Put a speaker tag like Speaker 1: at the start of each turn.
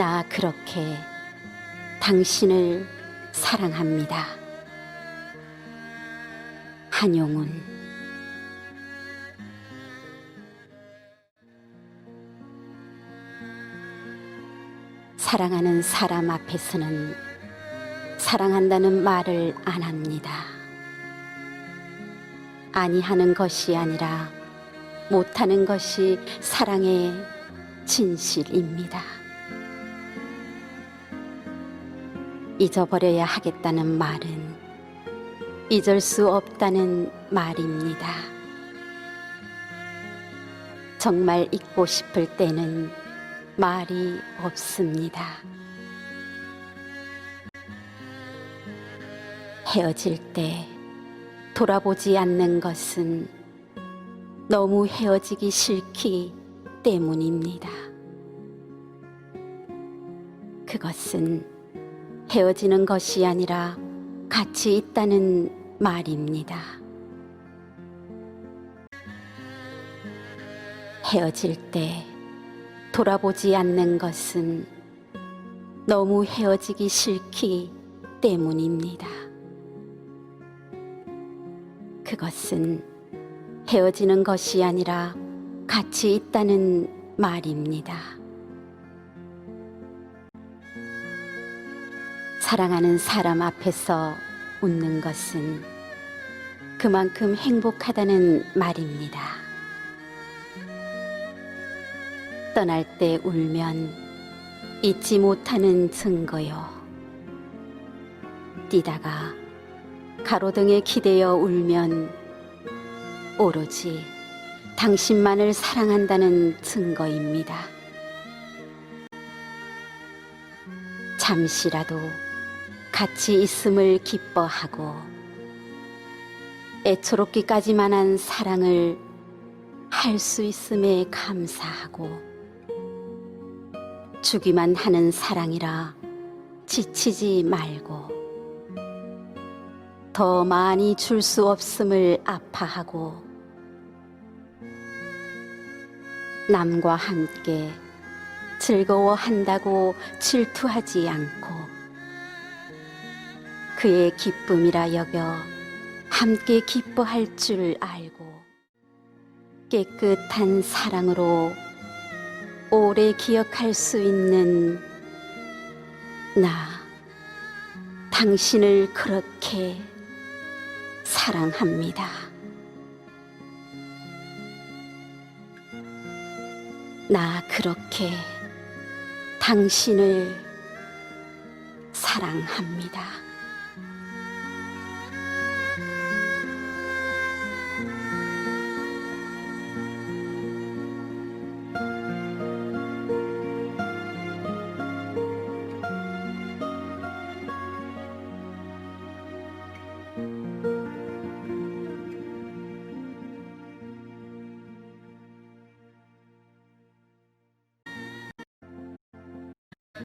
Speaker 1: 나 그렇게 당신을 사랑합니다. 한용운 사랑하는 사람 앞에서는 사랑한다는 말을 안 합니다. 아니하는 것이 아니라 못하는 것이 사랑의 진실입니다. 잊어버려야 하겠다는 말은 잊을 수 없다는 말입니다. 정말 잊고 싶을 때는 말이 없습니다. 헤어질 때 돌아보지 않는 것은 너무 헤어지기 싫기 때문입니다. 그것은 헤어지는 것이 아니라 같이 있다는 말입니다. 헤어질 때 돌아보지 않는 것은 너무 헤어지기 싫기 때문입니다. 그것은 헤어지는 것이 아니라 같이 있다는 말입니다. 사랑하는 사람 앞에서 웃는 것은 그만큼 행복하다는 말입니다. 떠날 때 울면 잊지 못하는 증거요. 뛰다가 가로등에 기대어 울면 오로지 당신만을 사랑한다는 증거입니다. 잠시라도 같이 있음을 기뻐하고 애초롭기까지만 한 사랑을 할 수 있음에 감사하고 주기만 하는 사랑이라 지치지 말고 더 많이 줄 수 없음을 아파하고 남과 함께 즐거워한다고 질투하지 않고 그의 기쁨이라 여겨 함께 기뻐할 줄 알고 깨끗한 사랑으로 오래 기억할 수 있는 나 당신을 그렇게 사랑합니다. 나 그렇게 당신을 사랑합니다.